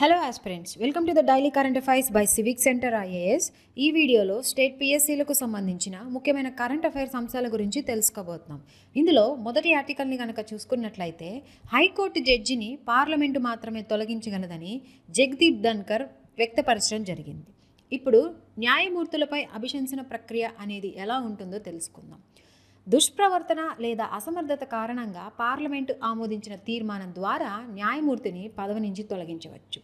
Hello aspirants welcome to the daily current affairs by civic centre IAS ఈ వీడియోలో state పిఎస్సీలకు సంబంధించిన ముఖ్యమైన current affairs అంశాల గురించి తెలుసుకోబోతున్నాం. ఇందులో మొదటి ఆర్టికల్ని కనుక చూసుకున్నట్లయితే హైకోర్టు జడ్జిని పార్లమెంటు మాత్రమే తొలగించగలదని జగదీప్ ధన్కర్ వ్యక్తపరచడం జరిగింది. ఇప్పుడు న్యాయమూర్తులపై అభిశంసన ప్రక్రియ అనేది ఎలా ఉంటుందో తెలుసుకుందాం. దుష్ప్రవర్తన లేదా అసమర్థత కారణంగా పార్లమెంటు ఆమోదించిన తీర్మానం ద్వారా న్యాయమూర్తిని పదవి నుంచి తొలగించవచ్చు.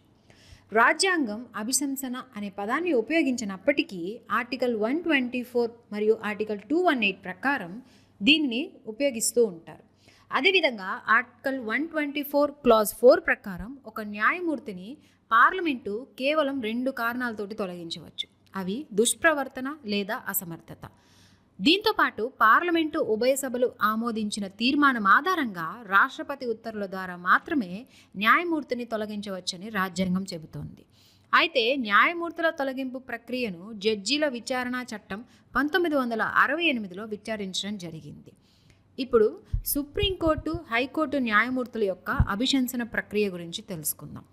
రాజ్యాంగం అభిశంసన అనే పదాన్ని ఉపయోగించినప్పటికీ ఆర్టికల్ వన్ ట్వంటీ ఫోర్ మరియు ఆర్టికల్ టూ వన్ ఎయిట్ ప్రకారం దీనిని ఉపయోగిస్తూ ఉంటారు. అదేవిధంగా article one twenty four clause four ప్రకారం ఒక న్యాయమూర్తిని పార్లమెంటు కేవలం రెండు కారణాలతోటి తొలగించవచ్చు. అవి దుష్ప్రవర్తన లేదా అసమర్థత. దీంతో పాటు పార్లమెంటు ఉభయ సభలు ఆమోదించిన తీర్మానం ఆధారంగా రాష్ట్రపతి ఉత్తర్వుల ద్వారా మాత్రమే న్యాయమూర్తిని తొలగించవచ్చని రాజ్యాంగం చెబుతోంది. అయితే న్యాయమూర్తుల తొలగింపు ప్రక్రియను జడ్జీల విచారణ చట్టం పంతొమ్మిది వందల అరవై ఎనిమిదిలో విచారించడం జరిగింది. ఇప్పుడు సుప్రీంకోర్టు హైకోర్టు న్యాయమూర్తుల యొక్క అభిశంసన ప్రక్రియ గురించి తెలుసుకుందాం.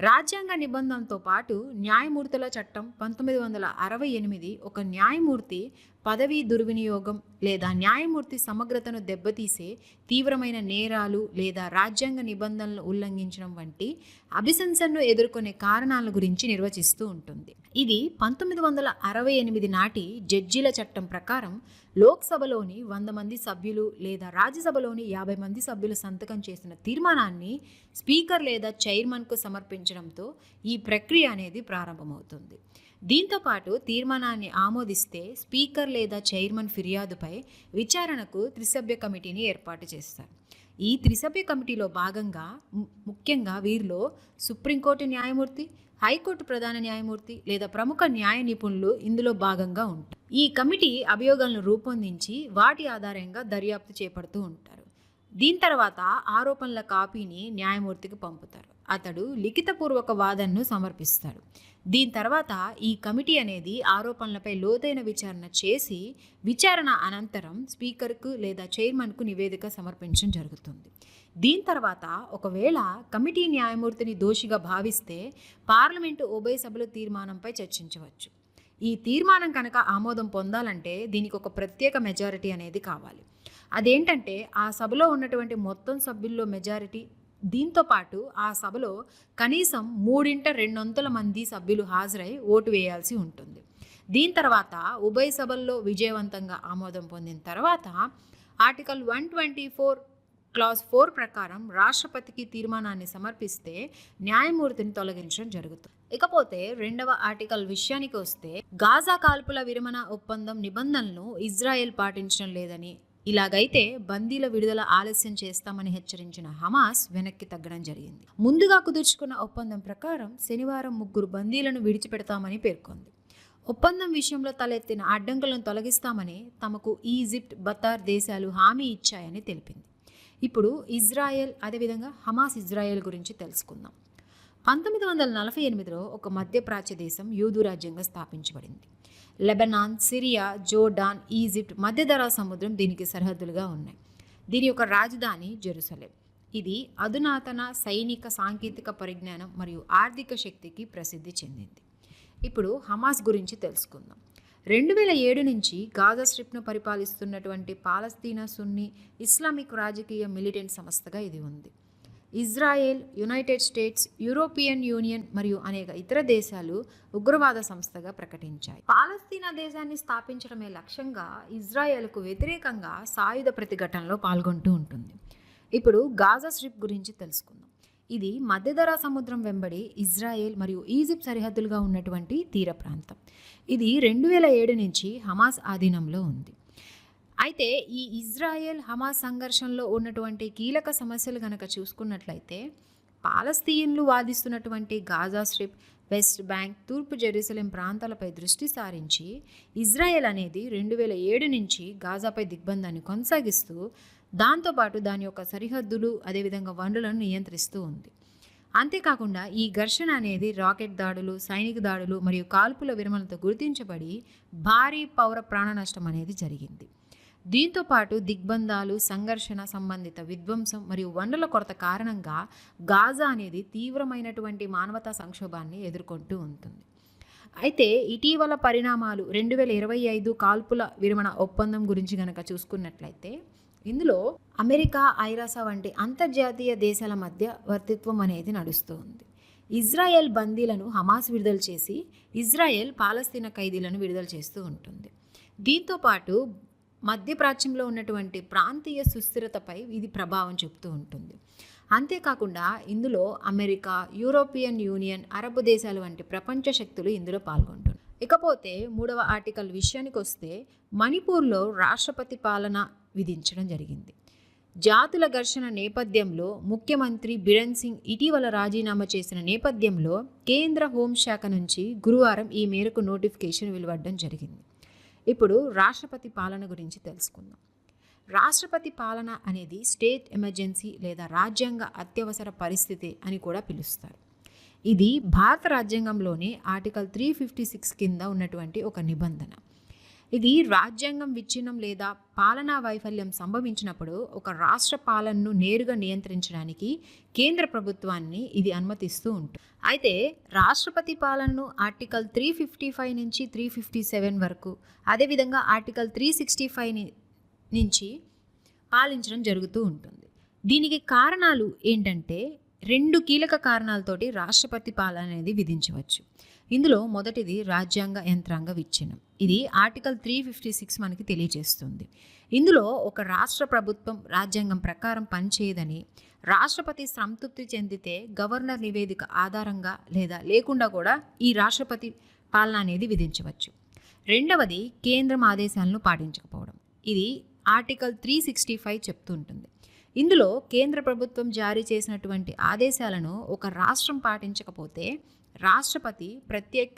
రాజ్యాంగ నిబంధనతో పాటు న్యాయమూర్తుల చట్టం పంతొమ్మిది వందల అరవై ఎనిమిది ఒక న్యాయమూర్తి పదవీ దుర్వినియోగం లేదా న్యాయమూర్తి సమగ్రతను దెబ్బతీసే తీవ్రమైన నేరాలు లేదా రాజ్యాంగ నిబంధనలు ఉల్లంఘించడం వంటి అభిశంసనను ఎదుర్కొనే కారణాల గురించి నిర్వచిస్తూ ఉంటుంది. ఇది పంతొమ్మిది వందల అరవై ఎనిమిది నాటి జడ్జీల చట్టం ప్రకారం లోక్సభలోని వంద మంది సభ్యులు లేదా రాజ్యసభలోని యాభై మంది సభ్యులు సంతకం చేసిన తీర్మానాన్ని స్పీకర్ లేదా చైర్మన్కు సమర్పించడంతో ఈ ప్రక్రియ అనేది ప్రారంభమవుతుంది. దీంతో పాటు తీర్మానాన్ని ఆమోదిస్తే స్పీకర్ లేదా చైర్మన్ ఫిర్యాదుపై విచారణకు త్రిసభ్య కమిటీని ఏర్పాటు చేస్తారు. ఈ త్రిసభ్య కమిటీలో భాగంగా ముఖ్యంగా వీరిలో సుప్రీంకోర్టు న్యాయమూర్తి హైకోర్టు ప్రధాన న్యాయమూర్తి లేదా ప్రముఖ న్యాయ నిపుణులు ఇందులో భాగంగా ఉంటారు. ఈ కమిటీ అభియోగాలను రూపొందించి వాటి ఆధారంగా దర్యాప్తు చేపడుతూ ఉంటారు. దీని తర్వాత ఆరోపణల కాపీని న్యాయమూర్తికి పంపుతారు. అతడు లిఖితపూర్వక వాదనను సమర్పిస్తాడు. దీని తర్వాత ఈ కమిటీ అనేది ఆరోపణలపై లోతైన విచారణ చేసి విచారణ అనంతరం స్పీకర్కు లేదా చైర్మన్కు నివేదిక సమర్పించడం జరుగుతుంది. దీని తర్వాత ఒకవేళ కమిటీ న్యాయమూర్తిని దోషిగా భావిస్తే పార్లమెంటు ఉభయ సభల తీర్మానంపై చర్చించవచ్చు. ఈ తీర్మానం కనుక ఆమోదం పొందాలంటే దీనికి ఒక ప్రత్యేక మెజారిటీ అనేది కావాలి. అదేంటంటే ఆ సభలో ఉన్నటువంటి మొత్తం సభ్యుల్లో మెజారిటీ దీంతో పాటు ఆ సభలో కనీసం మూడింట రెండొంతుల మంది సభ్యులు హాజరై ఓటు వేయాల్సి ఉంటుంది. దీని తర్వాత ఉభయ సభల్లో విజయవంతంగా ఆమోదం పొందిన తర్వాత article one twenty four clause four ప్రకారం రాష్ట్రపతికి తీర్మానాన్ని సమర్పిస్తే న్యాయమూర్తిని తొలగించడం జరుగుతుంది. ఇకపోతే రెండవ ఆర్టికల్ విషయానికి వస్తే గాజా కాల్పుల విరమణ ఒప్పందం నిబంధనలను ఇజ్రాయెల్ పాటించడం లేదని ఇలాగైతే బందీల విడుదల ఆలస్యం చేస్తామని హెచ్చరించిన హమాస్ వెనక్కి తగ్గడం జరిగింది. ముందుగా కుదుర్చుకున్న ఒప్పందం ప్రకారం శనివారం ముగ్గురు బందీలను విడిచిపెడతామని పేర్కొంది. ఒప్పందం విషయంలో తలెత్తిన అడ్డంకులను తొలగిస్తామని తమకు ఈజిప్ట్ బతార్ దేశాలు హామీ ఇచ్చాయని తెలిపింది. ఇప్పుడు ఇజ్రాయెల్ అదేవిధంగా హమాస్ ఇజ్రాయెల్ గురించి తెలుసుకుందాం. పంతొమ్మిది వందల నలభై ఎనిమిదిలో ఒక మధ్యప్రాచ్య దేశం యూదు రాజ్యంగా స్థాపించబడింది. లెబనాన్ సిరియా జోర్డాన్ ఈజిప్ట్ మధ్యధరా సముద్రం దీనికి సరిహద్దులుగా ఉన్నాయి. దీని యొక్క రాజధాని జెరూసలేం. ఇది అధునాతన సైనిక సాంకేతిక పరిజ్ఞానం మరియు ఆర్థిక శక్తికి ప్రసిద్ధి చెందింది. ఇప్పుడు హమాస్ గురించి తెలుసుకుందాం. రెండు వేల ఏడు నుంచి గాజా స్ట్రిప్ను పరిపాలిస్తున్నటువంటి పాలస్తీనా సున్ని ఇస్లామిక్ రాజకీయ మిలిటెంట్ సంస్థగా ఇది ఉంది. Israel United States European Union మరియు అనేక ఇతర దేశాలు ఉగ్రవాద సంస్థగా ప్రకటించాయి. పాలస్తీనా దేశాన్ని స్థాపించడమే లక్ష్యంగా ఇజ్రాయెల్కు వ్యతిరేకంగా సాయుధ ప్రతిఘటనలో పాల్గొంటూ ఉంటుంది. ఇప్పుడు గాజా స్ట్రిప్ గురించి తెలుసుకుందాం. ఇది మధ్యధరా సముద్రం వెంబడి ఇజ్రాయెల్ మరియు ఈజిప్ట్ సరిహద్దులుగా ఉన్నటువంటి తీర ప్రాంతం. ఇది రెండు వేల ఏడు నుంచి హమాస్ ఆధీనంలో ఉంది. అయితే ఈ ఇజ్రాయెల్ హమాస్ సంఘర్షణలో ఉన్నటువంటి కీలక సమస్యలు కనుక చూసుకున్నట్లయితే పాలస్తీన్లు వాదిస్తున్నటువంటి గాజా స్ట్రిప్ వెస్ట్ బ్యాంక్ తూర్పు జెరూసలేం ప్రాంతాలపై దృష్టి సారించి ఇజ్రాయెల్ అనేది రెండు వేల ఏడు నుంచి గాజాపై దిగ్బంధాన్ని కొనసాగిస్తూ దాంతోపాటు దాని యొక్క సరిహద్దులు అదేవిధంగా వనరులను నియంత్రిస్తూ ఉంది. అంతేకాకుండా ఈ ఘర్షణ అనేది రాకెట్ దాడులు సైనిక దాడులు మరియు కాల్పుల విరమణతో గుర్తించబడి భారీ పౌర ప్రాణ నష్టం అనేది జరిగింది. దీంతో పాటు దిగ్బంధాలు సంఘర్షణ సంబంధిత విధ్వంసం మరియు వనరుల కొరత కారణంగా గాజా అనేది తీవ్రమైనటువంటి మానవతా సంక్షోభాన్ని ఎదుర్కొంటూ ఉంటుంది. అయితే ఇటీవల పరిణామాలు రెండు వేల ఇరవై ఐదు కాల్పుల విరమణ ఒప్పందం గురించి కనుక చూసుకున్నట్లయితే ఇందులో అమెరికా ఐరాస వంటి అంతర్జాతీయ దేశాల మధ్య వర్తిత్వం అనేది నడుస్తూ ఉంది. ఇజ్రాయెల్ బందీలను హమాస్ విడుదల చేసి ఇజ్రాయెల్ పాలస్తీనా ఖైదీలను విడుదల చేస్తూ ఉంటుంది. దీంతో పాటు మధ్యప్రాచ్యంలో ఉన్నటువంటి ప్రాంతీయ సుస్థిరతపై ఇది ప్రభావం చూపుతూ ఉంటుంది. అంతేకాకుండా ఇందులో అమెరికా యూరోపియన్ యూనియన్ అరబ్ దేశాలు వంటి ప్రపంచ శక్తులు ఇందులో పాల్గొంటున్నారు ఇకపోతే మూడవ ఆర్టికల్ విషయానికి వస్తే మణిపూర్లో రాష్ట్రపతి పాలన విధించడం జరిగింది. జాతుల ఘర్షణ నేపథ్యంలో ముఖ్యమంత్రి బిరెన్ సింగ్ ఇటీవల రాజీనామా చేసిన నేపథ్యంలో కేంద్ర హోంశాఖ నుంచి గురువారం ఈ మేరకు నోటిఫికేషన్ వెలువడడం జరిగింది. ఇప్పుడు రాష్ట్రపతి పాలన గురించి తెలుసుకుందాం. రాష్ట్రపతి పాలన అనేది స్టేట్ ఎమర్జెన్సీ లేదా రాజ్యాంగ అత్యవసర పరిస్థితి అని కూడా పిలుస్తారు. ఇది భారత రాజ్యాంగంలోని ఆర్టికల్ త్రీ ఫిఫ్టీ సిక్స్ కింద ఉన్నటువంటి ఒక నిబంధన. ఇది రాజ్యాంగం విచ్ఛిన్నం లేదా పాలనా వైఫల్యం సంభవించినప్పుడు ఒక రాష్ట్ర పాలనను నేరుగా నియంత్రించడానికి కేంద్ర ప్రభుత్వాన్ని ఇది అనుమతిస్తూ ఉంటుంది. అయితే రాష్ట్రపతి పాలనను ఆర్టికల్ త్రీ ఫిఫ్టీ ఫైవ్ నుంచి త్రీ ఫిఫ్టీ సెవెన్ వరకు అదేవిధంగా ఆర్టికల్ త్రీ సిక్స్టీ ఫైవ్ నుంచి పాలించడం జరుగుతూ ఉంటుంది. దీనికి కారణాలు ఏంటంటే రెండు కీలక కారణాలతోటి రాష్ట్రపతి పాలన అనేది విధించవచ్చు. ఇందులో మొదటిది రాజ్యాంగ యంత్రాంగ విచ్ఛిన్నం. ఇది ఆర్టికల్ త్రీ ఫిఫ్టీ సిక్స్ మనకి తెలియజేస్తుంది. ఇందులో ఒక రాష్ట్ర ప్రభుత్వం రాజ్యాంగం ప్రకారం పనిచేయదని రాష్ట్రపతి సంతృప్తి చెందితే గవర్నర్ నివేదిక ఆధారంగా లేదా లేకుండా కూడా ఈ రాష్ట్రపతి పాలన అనేది విధించవచ్చు. రెండవది కేంద్రం ఆదేశాలను పాటించకపోవడం. ఇది ఆర్టికల్ త్రీ సిక్స్టీ ఫైవ్ చెప్తుంటుంది. ఇందులో కేంద్ర ప్రభుత్వం జారీ చేసినటువంటి ఆదేశాలను ఒక రాష్ట్రం పాటించకపోతే రాష్ట్రపతి ప్రత్యేక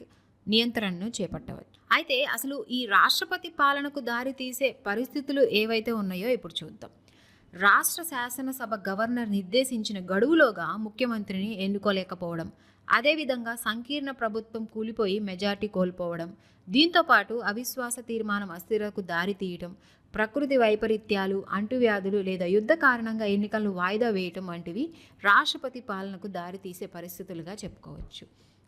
నియంత్రణను చేపట్టవచ్చు. అయితే అసలు ఈ రాష్ట్రపతి పాలనకు దారితీసే పరిస్థితులు ఏవైతే ఉన్నాయో ఇప్పుడు చూద్దాం. రాష్ట్ర శాసనసభ గవర్నర్ నిర్దేశించిన గడువులోగా ముఖ్యమంత్రిని ఎన్నుకోలేకపోవడం అదేవిధంగా సంకీర్ణ ప్రభుత్వం కూలిపోయి మెజార్టీ కోల్పోవడం దీంతోపాటు అవిశ్వాస తీర్మానం అస్థిరకు దారి తీయటం ప్రకృతి వైపరీత్యాలు అంటువ్యాధులు లేదా యుద్ధ కారణంగా ఎన్నికలను వాయిదా వేయటం వంటివి రాష్ట్రపతి పాలనకు దారితీసే పరిస్థితులుగా చెప్పుకోవచ్చు.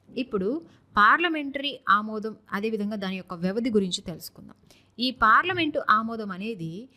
ఇప్పుడు పార్లమెంటరీ ఆమోదం అదేవిధంగా దాని యొక్క వ్యవధి గురించి తెలుసుకుందాం. ఈ పార్లమెంటు ఆమోదం అనేది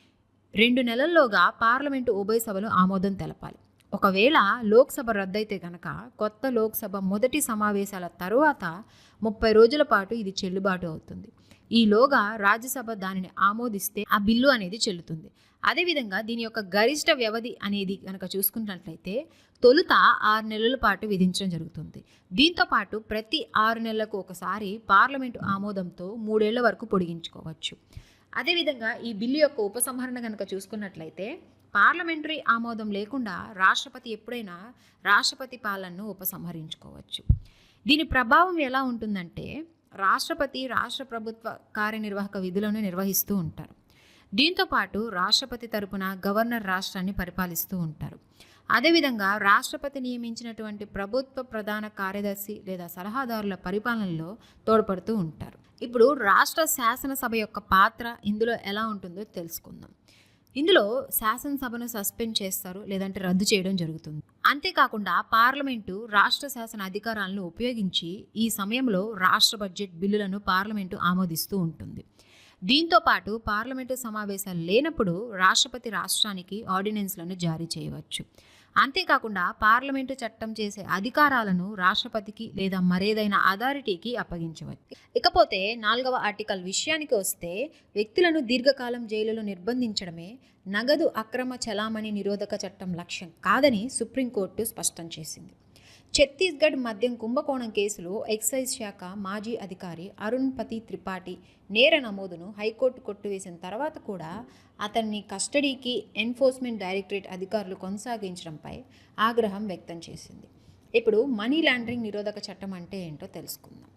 రెండు నెలల్లోగా పార్లమెంటు ఉభయ సభలు ఆమోదం తెలపాలి. ఒకవేళ లోక్సభ రద్దయితే కనుక కొత్త లోక్సభ మొదటి సమావేశాల తరువాత ముప్పై రోజుల పాటు ఇది చెల్లుబాటు అవుతుంది. ఈలోగా రాజ్యసభ దానిని ఆమోదిస్తే ఆ బిల్లు అనేది చెల్లుతుంది. అదేవిధంగా దీని యొక్క గరిష్ట వ్యవధి అనేది కనుక చూసుకున్నట్లయితే తొలుత ఆరు నెలల పాటు విధించడం జరుగుతుంది. దీంతో పాటు ప్రతి ఆరు నెలలకు ఒకసారి పార్లమెంటు ఆమోదంతో మూడేళ్ళ వరకు పొడిగించుకోవచ్చు. అదేవిధంగా ఈ బిల్లు యొక్క ఉపసంహరణ కనుక చూసుకున్నట్లయితే పార్లమెంటరీ ఆమోదం లేకుండా రాష్ట్రపతి ఎప్పుడైనా రాష్ట్రపతి పాలనను ఉపసంహరించుకోవచ్చు. దీని ప్రభావం ఎలా ఉంటుందంటే రాష్ట్రపతి రాష్ట్ర ప్రభుత్వ కార్యనిర్వాహక విధులను నిర్వహిస్తూ ఉంటారు. దీంతోపాటు రాష్ట్రపతి తరపున గవర్నర్ రాష్ట్రాన్ని పరిపాలిస్తూ ఉంటారు. అదేవిధంగా రాష్ట్రపతి నియమించినటువంటి ప్రభుత్వ ప్రధాన కార్యదర్శి లేదా సలహాదారుల పరిపాలనలో తోడ్పడుతూ ఉంటారు. ఇప్పుడు రాష్ట్ర శాసనసభ యొక్క పాత్ర ఇందులో ఎలా ఉంటుందో తెలుసుకుందాం. ఇందులో శాసనసభను సస్పెండ్ చేస్తారు లేదంటే రద్దు చేయడం జరుగుతుంది. అంతేకాకుండా పార్లమెంటు రాష్ట్ర శాసన అధికారాలను ఉపయోగించి ఈ సమయంలో రాష్ట్ర బడ్జెట్ బిల్లులను పార్లమెంటు ఆమోదిస్తూ ఉంటుంది. దీంతో పాటు పార్లమెంటు సమావేశాలు లేనప్పుడు రాష్ట్రపతి రాష్ట్రానికి ఆర్డినెన్స్లను జారీ చేయవచ్చు. అంతేకాకుండా పార్లమెంటు చట్టం చేసే అధికారాలను రాష్ట్రపతికి లేదా మరేదైనా అథారిటీకి అప్పగించవచ్చు. ఇకపోతే నాలుగవ ఆర్టికల్ విషయానికి వస్తే వ్యక్తులను దీర్ఘకాలం జైలులో నిర్బంధించడమే నగదు అక్రమ చలామణి నిరోధక చట్టం లక్ష్యం కాదని సుప్రీంకోర్టు స్పష్టం చేసింది. ఛత్తీస్గఢ్ మద్యం కుంభకోణం కేసులో ఎక్సైజ్ శాఖ మాజీ అధికారి అరుణ్పతి త్రిపాఠి నేర నమోదును హైకోర్టు కొట్టివేసిన తర్వాత కూడా అతన్ని కస్టడీకి ఎన్ఫోర్స్మెంట్ డైరెక్టరేట్ అధికారులు కొనసాగించడంపై ఆగ్రహం వ్యక్తం చేసింది. ఇప్పుడు మనీ లాండరింగ్ నిరోధక చట్టం అంటే ఏంటో తెలుసుకుందాం.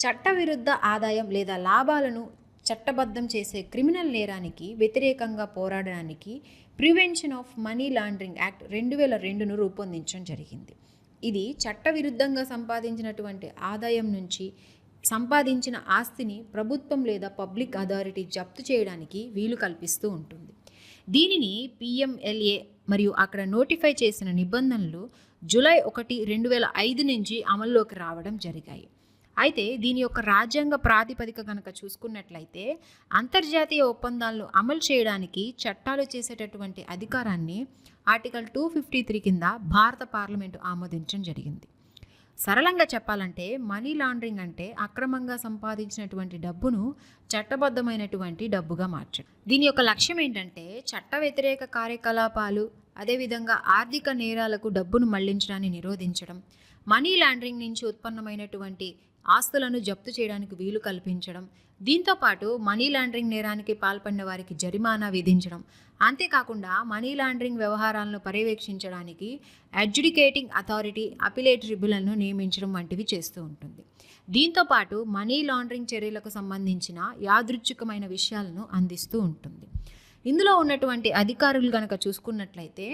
చట్టవిరుద్ధ ఆదాయం లేదా లాభాలను చట్టబద్ధం చేసే క్రిమినల్ నేరానికి వ్యతిరేకంగా పోరాడడానికి prevention of money laundering act రెండు వేల రెండును రూపొందించడం జరిగింది. ఇది చట్టవిరుద్ధంగా సంపాదించినటువంటి ఆదాయం నుంచి సంపాదించిన ఆస్తిని ప్రభుత్వం లేదా పబ్లిక్ అథారిటీ జప్తు చేయడానికి వీలు కల్పిస్తూ ఉంటుంది. దీనిని పిఎంఎల్ఏ మరియు అక్కడ నోటిఫై చేసిన నిబంధనలు జూలై ఒకటి రెండు వేల ఐదు నుంచి అమల్లోకి రావడం జరిగాయి. అయితే దీని యొక్క రాజ్యాంగ ప్రాతిపదిక కనుక చూసుకున్నట్లయితే అంతర్జాతీయ ఒప్పందాలను అమలు చేయడానికి చట్టాలు చేసేటటువంటి అధికారాన్ని ఆర్టికల్ టూ ఫిఫ్టీ త్రీ కింద భారత పార్లమెంటు ఆమోదించడం జరిగింది. సరళంగా చెప్పాలంటే మనీ లాండరింగ్ అంటే అక్రమంగా సంపాదించినటువంటి డబ్బును చట్టబద్ధమైనటువంటి డబ్బుగా మార్చడం. దీని యొక్క లక్ష్యం ఏంటంటే చట్ట వ్యతిరేక కార్యకలాపాలు అదేవిధంగా ఆర్థిక నేరాలకు డబ్బును మళ్ళించడాన్ని నిరోధించడం. మనీ లాండరింగ్ నుంచి ఉత్పన్నమైనటువంటి ఆస్తులను జప్తు చేయడానికి వీలు కల్పించడం దీంతో పాటు మనీ లాండరింగ్ నేరానికి పాల్పడిన వారికి జరిమానా విధించడం. అంతేకాకుండా మనీ లాండరింగ్ వ్యవహారాలను పర్యవేక్షించడానికి అడ్జుడికేటింగ్ అథారిటీ అపిలేట్ ట్రిబ్యునల్ను నియమించడం వంటివి చేస్తూ ఉంటుంది. దీంతో పాటు మనీ లాండరింగ్ చర్యలకు సంబంధించిన యాదృచ్ఛికమైన విషయాలను అందిస్తూ ఉంటుంది. ఇందులో ఉన్నటువంటి అధికారులు కనుక చూసుకున్నట్లయితే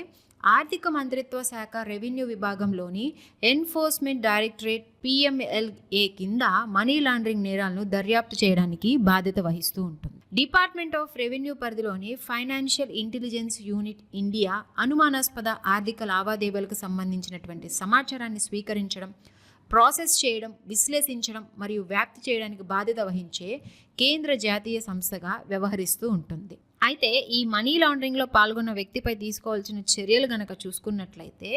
ఆర్థిక మంత్రిత్వ శాఖ రెవెన్యూ విభాగంలోని ఎన్ఫోర్స్మెంట్ డైరెక్టరేట్ పిఎంఎల్ఏ కింద మనీ లాండరింగ్ నేరాలను దర్యాప్తు చేయడానికి బాధ్యత వహిస్తూ ఉంటుంది. డిపార్ట్మెంట్ ఆఫ్ రెవెన్యూ పరిధిలోని ఫైనాన్షియల్ ఇంటెలిజెన్స్ యూనిట్ ఇండియా అనుమానాస్పద ఆర్థిక లావాదేవీలకు సంబంధించినటువంటి సమాచారాన్ని స్వీకరించడం ప్రాసెస్ చేయడం విశ్లేషించడం మరియు వ్యాప్తి చేయడానికి బాధ్యత వహించే కేంద్ర జాతీయ సంస్థగా వ్యవహరిస్తూ ఉంటుంది. అయితే ఈ మనీ లాండరింగ్లో పాల్గొన్న వ్యక్తిపై తీసుకోవాల్సిన చర్యలు గనక చూసుకున్నట్లయితే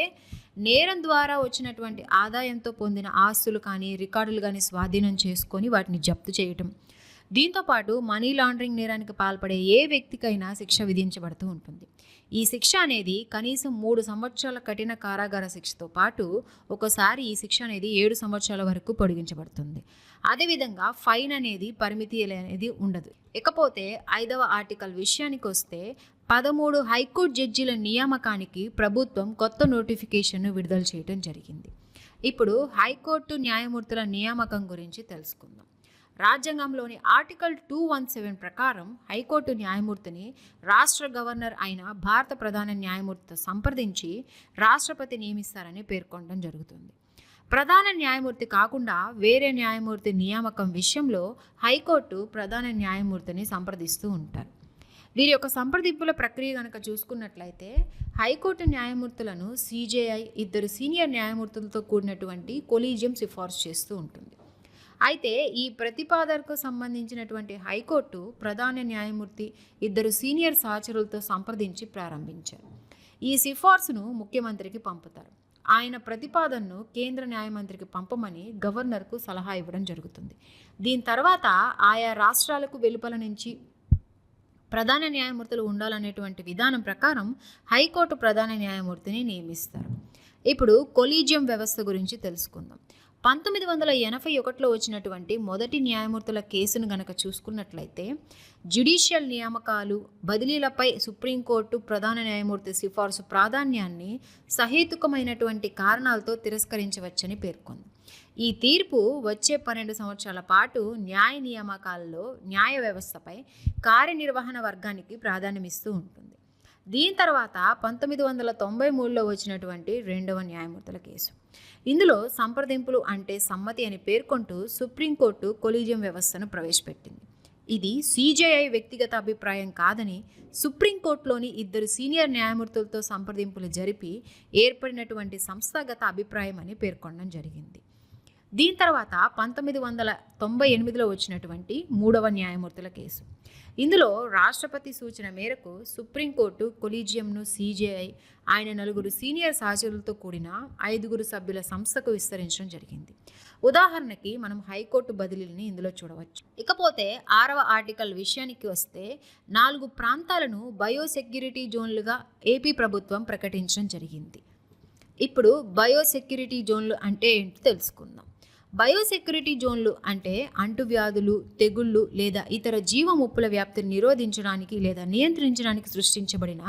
నేరం ద్వారా వచ్చినటువంటి ఆదాయంతో పొందిన ఆస్తులు కానీ రికార్డులు కానీ స్వాధీనం చేసుకొని వాటిని జప్తు చేయటం. దీంతోపాటు మనీ లాండరింగ్ నేరానికి పాల్పడే ఏ వ్యక్తికైనా శిక్ష విధించబడుతూ ఉంటుంది. ఈ శిక్ష అనేది కనీసం మూడు సంవత్సరాల కఠిన కారాగార శిక్షతో పాటు ఒకసారి ఈ శిక్ష అనేది ఏడు సంవత్సరాల వరకు పొడిగించబడుతుంది. అదేవిధంగా ఫైన్ అనేది పరిమితి అనేది ఉండదు. ఇకపోతే ఐదవ ఆర్టికల్ విషయానికి వస్తే పదమూడు హైకోర్టు జడ్జీల నియామకానికి ప్రభుత్వం కొత్త నోటిఫికేషన్ను విడుదల చేయడం జరిగింది. ఇప్పుడు హైకోర్టు న్యాయమూర్తుల నియామకం గురించి తెలుసుకుందాం. రాజ్యాంగంలోని ఆర్టికల్ టూ వన్ సెవెన్ ప్రకారం హైకోర్టు న్యాయమూర్తిని రాష్ట్ర గవర్నర్ అయిన భారత ప్రధాన న్యాయమూర్తితో సంప్రదించి రాష్ట్రపతి నియమిస్తారని పేర్కొనడం జరుగుతుంది. ప్రధాన న్యాయమూర్తి కాకుండా వేరే న్యాయమూర్తి నియామకం విషయంలో హైకోర్టు ప్రధాన న్యాయమూర్తిని సంప్రదిస్తూ ఉంటారు. వీరి యొక్క సంప్రదింపుల ప్రక్రియ కనుక చూసుకున్నట్లయితే హైకోర్టు న్యాయమూర్తులను సీజేఐ ఇద్దరు సీనియర్ న్యాయమూర్తులతో కూడినటువంటి కొలీజియం సిఫార్సు చేస్తూ ఉంటుంది. అయితే ఈ ప్రతిపాదనకు సంబంధించినటువంటి హైకోర్టు ప్రధాన న్యాయమూర్తి ఇద్దరు సీనియర్ సహచరులతో సంప్రదించి ప్రారంభించారు. ఈ సిఫార్సును ముఖ్యమంత్రికి పంపుతారు. ఆయన ప్రతిపాదనను కేంద్ర న్యాయమంత్రికి పంపమని గవర్నర్కు సలహా ఇవ్వడం జరుగుతుంది. దీని తర్వాత ఆయా రాష్ట్రాలకు వెలుపల నుంచి ప్రధాన న్యాయమూర్తులు ఉండాలనేటువంటి విధానం ప్రకారం హైకోర్టు ప్రధాన న్యాయమూర్తిని నియమిస్తారు. ఇప్పుడు కొలీజియం వ్యవస్థ గురించి తెలుసుకుందాం. పంతొమ్మిది వందల ఎనభై ఒకటిలో వచ్చినటువంటి మొదటి న్యాయమూర్తుల కేసును గనక చూసుకున్నట్లయితే జ్యుడిషియల్ నియామకాలు బదిలీలపై సుప్రీంకోర్టు ప్రధాన న్యాయమూర్తి సిఫార్సు ప్రాధాన్యాన్ని సహేతుకమైనటువంటి కారణాలతో తిరస్కరించవచ్చని పేర్కొంది. ఈ తీర్పు వచ్చే పన్నెండు సంవత్సరాల పాటు న్యాయ నియామకాల్లో న్యాయ వ్యవస్థపై కార్యనిర్వహణ వర్గానికి ప్రాధాన్యమిస్తూ ఉంటుంది. దీని తర్వాత పంతొమ్మిది వందల తొంభై మూడులో వచ్చినటువంటి రెండవ న్యాయమూర్తుల కేసు. ఇందులో సంప్రదింపులు అంటే సమ్మతి అని పేర్కొంటూ సుప్రీంకోర్టు కొలీజియం వ్యవస్థను ప్రవేశపెట్టింది. ఇది సీజేఐ వ్యక్తిగత అభిప్రాయం కాదని సుప్రీంకోర్టులోని ఇద్దరు సీనియర్ న్యాయమూర్తులతో సంప్రదింపులు జరిపి ఏర్పడినటువంటి సంస్థాగత అభిప్రాయం అని పేర్కొనడం జరిగింది. దీని తర్వాత పంతొమ్మిది వందల తొంభై ఎనిమిదిలో వచ్చినటువంటి మూడవ న్యాయమూర్తుల కేసు. ఇందులో రాష్ట్రపతి సూచన మేరకు సుప్రీంకోర్టు కొలీజియంను సీజేఐ ఆయన నలుగురు సీనియర్ సహచరులతో కూడిన ఐదుగురు సభ్యుల సంస్థకు విస్తరించడం జరిగింది. ఉదాహరణకి మనం హైకోర్టు బదిలీని ఇందులో చూడవచ్చు. ఇకపోతే ఆరవ ఆర్టికల్ విషయానికి వస్తే నాలుగు ప్రాంతాలను బయోసెక్యూరిటీ జోన్లుగా ఏపీ ప్రభుత్వం ప్రకటించడం జరిగింది. ఇప్పుడు బయోసెక్యూరిటీ జోన్లు అంటే ఏంటో తెలుసుకుందాం. బయోసెక్యూరిటీ జోన్లు అంటే అంటువ్యాధులు తెగుళ్ళు లేదా ఇతర జీవ ముప్పుల వ్యాప్తిని నిరోధించడానికి లేదా నియంత్రించడానికి సృష్టించబడిన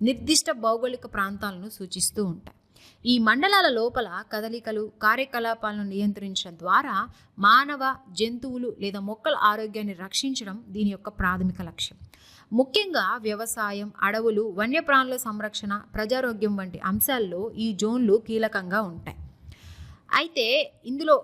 నిర్దిష్ట భౌగోళిక ప్రాంతాలను సూచిస్తూ ఉంటాయి. ఈ మండలాల లోపల కదలికలు కార్యకలాపాలను నియంత్రించడం ద్వారా మానవ జంతువులు లేదా మొక్కల ఆరోగ్యాన్ని రక్షించడం దీని యొక్క ప్రాథమిక లక్ష్యం. ముఖ్యంగా వ్యవసాయం అడవులు వన్యప్రాణుల సంరక్షణ ప్రజారోగ్యం వంటి అంశాల్లో ఈ జోన్లు కీలకంగా ఉంటాయి. అయితే ఇందులో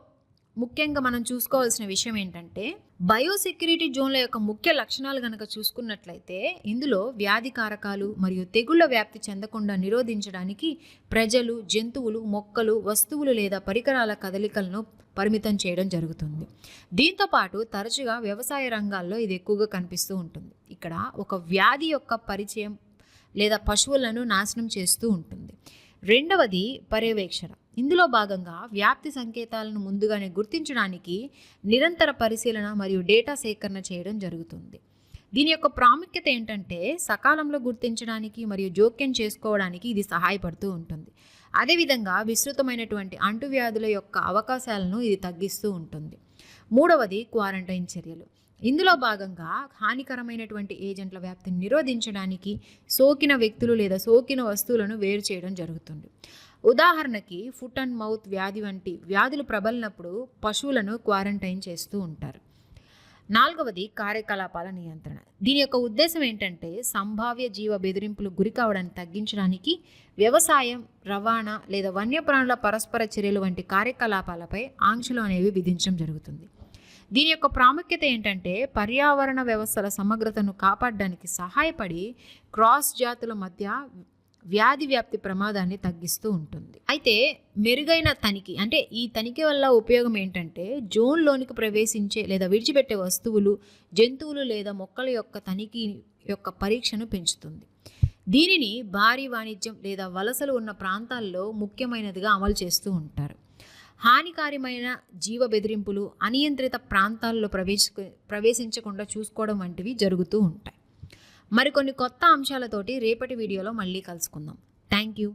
ముఖ్యంగా మనం చూసుకోవాల్సిన విషయం ఏంటంటే బయోసెక్యూరిటీ జోన్ల యొక్క ముఖ్య లక్షణాలు కనుక చూసుకున్నట్లయితే ఇందులో వ్యాధి కారకాలు మరియు తెగుళ్ళ వ్యాప్తి చెందకుండా నిరోధించడానికి ప్రజలు జంతువులు మొక్కలు వస్తువులు లేదా పరికరాల కదలికలను పరిమితం చేయడం జరుగుతుంది. దీంతోపాటు తరచుగా వ్యవసాయ రంగాల్లో ఇది ఎక్కువగా కనిపిస్తూ ఉంటుంది. ఇక్కడ ఒక వ్యాధి యొక్క పరిచయం లేదా పశువులను నాశనం చేస్తూ ఉంటుంది. రెండవది పర్యవేక్షణ. ఇందులో భాగంగా వ్యాప్తి సంకేతాలను ముందుగానే గుర్తించడానికి నిరంతర పరిశీలన మరియు డేటా సేకరణ చేయడం జరుగుతుంది. దీని యొక్క ప్రాముఖ్యత ఏంటంటే సకాలంలో గుర్తించడానికి మరియు జోక్యం చేసుకోవడానికి ఇది సహాయపడుతూ ఉంటుంది. అదేవిధంగా విస్తృతమైనటువంటి అంటువ్యాధుల యొక్క అవకాశాలను ఇది తగ్గిస్తూ ఉంటుంది. మూడవది క్వారంటైన్ చర్యలు. ఇందులో భాగంగా హానికరమైనటువంటి ఏజెంట్ల వ్యాప్తిని నిరోధించడానికి సోకిన వ్యక్తులు లేదా సోకిన వస్తువులను వేరు చేయడం జరుగుతుంది. ఉదాహరణకి ఫుట్ అండ్ మౌత్ వ్యాధి వంటి వ్యాధులు ప్రబలినప్పుడు పశువులను క్వారంటైన్ చేస్తూ ఉంటారు. నాలుగవది కార్యకలాపాల నియంత్రణ. దీని యొక్క ఉద్దేశం ఏంటంటే సంభావ్య జీవ బెదిరింపులు గురి కావడాన్ని తగ్గించడానికి వ్యవసాయం రవాణా లేదా వన్యప్రాణుల పరస్పర చర్యలు వంటి కార్యకలాపాలపై ఆంక్షలు అనేవి విధించడం జరుగుతుంది. దీని యొక్క ప్రాముఖ్యత ఏంటంటే పర్యావరణ వ్యవస్థల సమగ్రతను కాపాడడానికి సహాయపడి క్రాస్ జాతుల మధ్య వ్యాధి వ్యాప్తి ప్రమాదాన్ని తగ్గిస్తూ ఉంటుంది. అయితే మెరుగైన తనిఖీ అంటే ఈ తనిఖీ వల్ల ఉపయోగం ఏంటంటే జోన్లోనికి ప్రవేశించే లేదా విడిచిపెట్టే వస్తువులు జంతువులు లేదా మొక్కల యొక్క తనిఖీ యొక్క పరీక్షను పెంచుతుంది. దీనిని భారీ వాణిజ్యం లేదా వలసలు ఉన్న ప్రాంతాల్లో ముఖ్యమైనదిగా అమలు చేస్తూ ఉంటారు. హానికారమైన జీవ బెదిరింపులు అనియంత్రిత ప్రాంతాల్లో ప్రవేశ ప్రవేశించకుండా చూసుకోవడం వంటివి జరుగుతూ ఉంటాయి. మరికొన్ని కొత్త అంశాలతోటి రేపటి వీడియోలో మళ్ళీ కలుసుకుందాం. Thank you